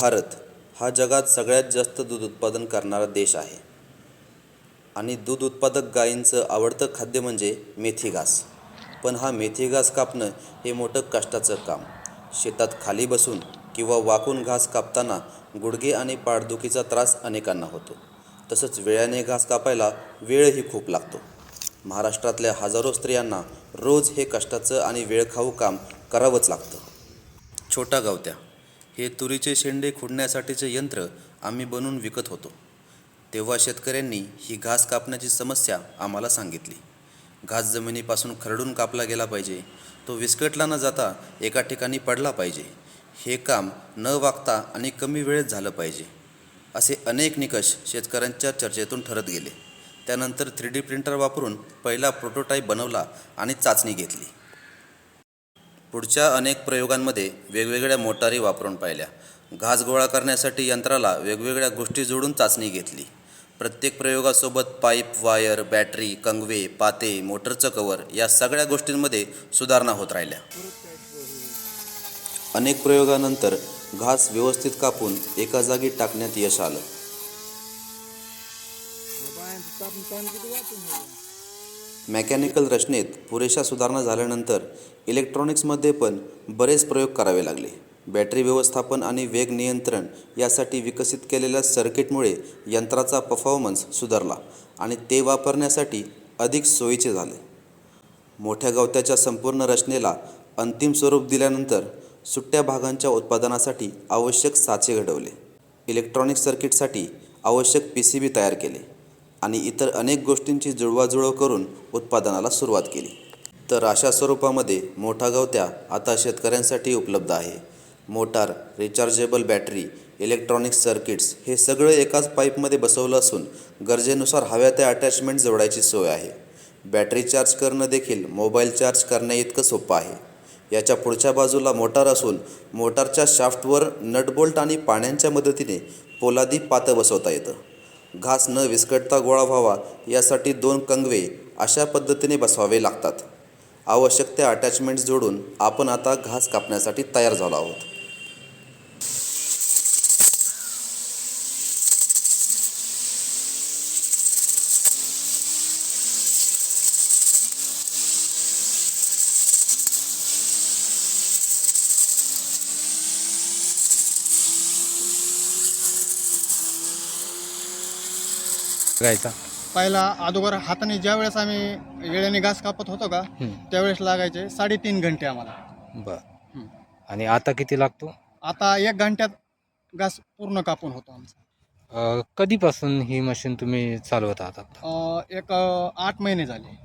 भारत हा जगात सगळ्यात जास्त दूध उत्पादन करणारा देश आहे. आणि दूध उत्पादक गायींचं आवडतं खाद्य म्हणजे मेथी घास. पण हा मेथी घास कापणं हे मोठं कष्टाचं काम. शेतात खाली बसून किंवा वाकून घास कापताना गुडघे आणि पाठदुखीचा त्रास अनेकांना होतो. तसंच वेळाने घास कापायला वेळही खूप लागतो. महाराष्ट्रातल्या हजारो स्त्रियांना रोज हे कष्टाचं आणि वेळखाऊ काम करावंच लागतं. छोटा गावत्या हे तुरीचे शेंडे खुडण्यासाठीचे यंत्र आम्ही बनवून विकत होतो. तेव्हा शेतकऱ्यांनी ही घास कापण्याची समस्या आम्हाला सांगितली. घास जमिनीपासून खरडून कापला गेला पाहिजे. तो विस्कटला न जाता एका ठिकाणी पडला पाहिजे. हे काम न वागता आणि कमी वेळेत झालं पाहिजे. असे अनेक निकष शेतकऱ्यांच्या चर्चेतून ठरत गेले. त्यानंतर थ्री डी प्रिंटर वापरून पहिला प्रोटोटाईप बनवला आणि चाचणी घेतली. पुढच्या अनेक प्रयोगांमध्ये वेगवेगळ्या मोटारी वापरून पाहिल्या. घास गोळा करण्यासाठी यंत्राला वेगवेगळ्या गोष्टी जोडून चाचणी घेतली. प्रत्येक प्रयोगासोबत पाईप वायर बॅटरी कंगवे पाते मोटरचं कवर या सगळ्या गोष्टींमध्ये सुधारणा होत राहिल्या. अनेक प्रयोगानंतर घास व्यवस्थित कापून एका जागी टाकण्यात यश आलं. मेकॅनिकल रचनेत पुरेशा सुधारणा झाल्यानंतर इलेक्ट्रॉनिक्समध्ये पण बरेच प्रयोग करावे लागले. बॅटरी व्यवस्थापन आणि वेग नियंत्रण यासाठी विकसित केलेल्या सर्किटमुळे यंत्राचा परफॉर्मन्स सुधारला आणि ते वापरण्यासाठी अधिक सोयीचे झाले. मोठ्या गवत्याच्या संपूर्ण रचनेला अंतिम स्वरूप दिल्यानंतर सुट्ट्या भागांच्या उत्पादनासाठी आवश्यक साचे घडवले. इलेक्ट्रॉनिक सर्किटसाठी आवश्यक पी सी बी तयार केले. आणि इतर अनेक गोष्टींची जुळवाजुळव करून उत्पादनाला सुरुवात केली. तर अशा स्वरूपामध्ये मोठा गवत्या आता शेतकऱ्यांसाठी उपलब्ध आहे. Motor rechargeable battery electronic circuits हे सगळं एकाच पाईपमध्ये बसवलं असून गरजेनुसार हव्या त्या अटॅचमेंट जोडायची सोय आहे. बॅटरी चार्ज करणं देखील मोबाईल चार्ज करण्याइतकं सोपं आहे. याच्या पुढच्या बाजूला मोटार असून मोटारच्या शाफ्टवर नटबोल्ट आणि पाण्यांच्या मदतीने पोलादी पातं बसवता येतं. घास न विस्कटता गोळा व्हावा यासाठी दोन कंगवे अशा पद्धतीने बसवावे लागतात. आवश्यक त्या अटॅचमेंट्स जोडून आपण आता घास कापण्यासाठी तयार झालो आहोत. गायचा पहिला अगोदर हाताने ज्या वेळेस आम्ही वेळेने घास कापत होतो का त्यावेळेस लागायचे साडेतीन घंटे आम्हाला. बर. आणि आता किती लागतो? आता एक घंट्यात घास पूर्ण कापून होतो आमचा. अ, कधीपासून ही मशीन तुम्ही चालवत आहात आता? अं, एक अं, आठ महिने झाले.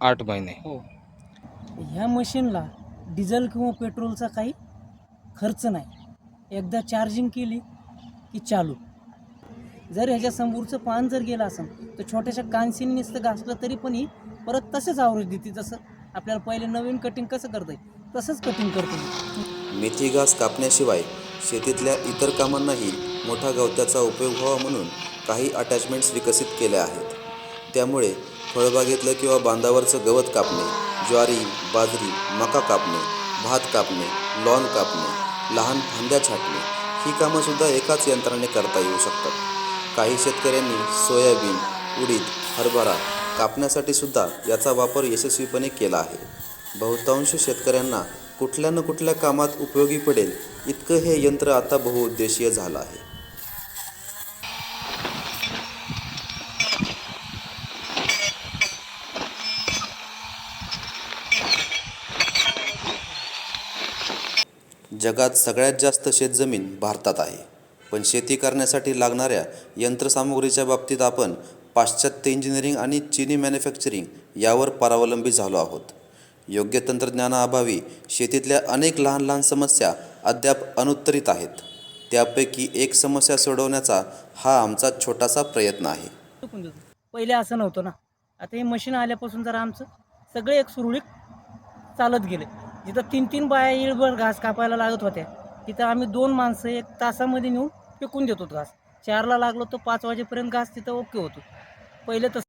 आठ महिने. हो. ह्या मशीनला डिझेल किंवा पेट्रोलचा काही खर्च नाही. एकदा चार्जिंग केली की चालू. जर ह्याच्या समोरचं पान जर गेलं असेल तर छोट्याशा कांसीने नुसतं घासलं तरी पण ही परत तसंच आवरेज देते. जसं आपल्याला पहिले नवीन कटिंग कसं करता येईल तसंच कटिंग करतो मेथी घास कापण्याशिवाय शेतीतल्या इतर कामांनाही मोठा गवत्याचा उपयोग व्हावा म्हणून काही अटॅचमेंट्स विकसित केल्या आहेत. त्यामुळे फळबागेतलं किंवा बांधावरचं गवत कापणे ज्वारी बाजरी मका कापणे भात कापणे लॉन कापणे लहान फांद्या छाटणे ही कामंसुद्धा एकाच यंत्राने करता येऊ शकतात. काही शेतकऱ्यांनी सोयाबीन उडीद हरभरा कापण्यासाठी सुद्धा याचा वापर यशस्वीपणे केला आहे. बहुतांश शेतकऱ्यांना कुठल्या न कुठल्या कामात उपयोगी पडेल इतकं हे यंत्र आता बहुउद्देशीय झालं आहे. जगात सगळ्यात जास्त शेतजमीन भारतात आहे. पण शेती करण्यासाठी लागणाऱ्या यंत्रसामुग्रीच्या बाबतीत आपण पाश्चात्य इंजिनिअरिंग आणि चिनी मॅन्युफॅक्चरिंग यावर परावलंबी झालो आहोत. योग्य तंत्रज्ञानाअभावी शेतीतल्या अनेक लहान लहान समस्या अद्याप अनुत्तरित आहेत. त्यापैकी एक समस्या सोडवण्याचा हा आमचा छोटासा प्रयत्न आहे. पहिले असं नव्हतं ना. आता हे मशीन आल्यापासून जरा आमचं सगळे एक सुरळीत चालत गेले. जिथं तीन तीन बाया इळभर घास कापायला लागत होत्या तिथं आम्ही दोन माणसं एक तासामध्ये नेऊन फेकून देतो घास. चारला लागलो तर पाच वाजेपर्यंत घास तिथं ओके होतो. पहिले तसं